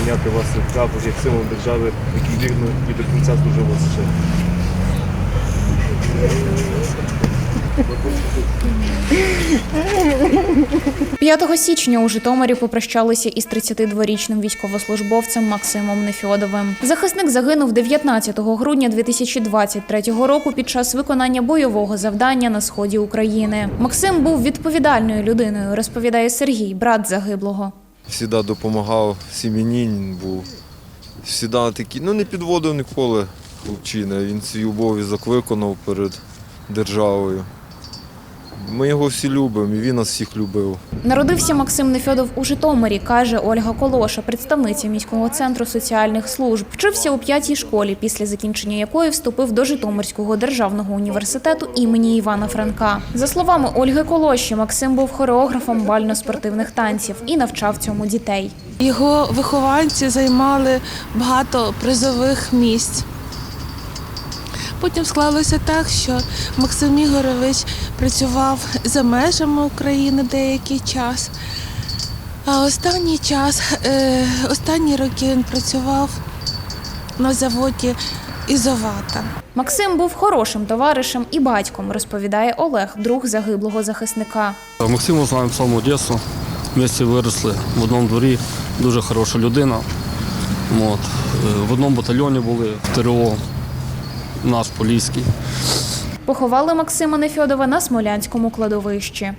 прийняти вас прапор, як символ держави, який вірно і до кінця служив вас ще. 5 січня у Житомирі попрощалися із 32-річним військовослужбовцем Максимом Нефьодовим. Захисник загинув 19 грудня 2023 року під час виконання бойового завдання на сході України. Максим був відповідальною людиною, розповідає Сергій, брат загиблого. Всіда допомагав сім'яні, він був. Всіда такий, ну не підводив ніколи хлопчина. Він свій обов'язок виконав перед державою. Ми його всі любимо, і він нас всіх любив. Народився Максим Нефьодов у Житомирі, каже Ольга Колоша, представниця міського центру соціальних служб. Вчився у п'ятій школі, після закінчення якої вступив до Житомирського державного університету імені Івана Франка. За словами Ольги Колоші, Максим був хореографом бально-спортивних танців і навчав цьому дітей. Його вихованці займали багато призових місць. Потім склалося так, що Максим Ігорович працював за межами України деякий час. А останній час, е, останні роки він працював на заводі Ізовата. Максим був хорошим товаришем і батьком, розповідає Олег, друг загиблого захисника. Максима знаємо з самого дитинства. Вместе виросли в одному дворі. Дуже хороша людина. От. Е, В одному батальйоні були в ТРО, наш поліський. Поховали Максима Нефьодова на Смолянському кладовищі.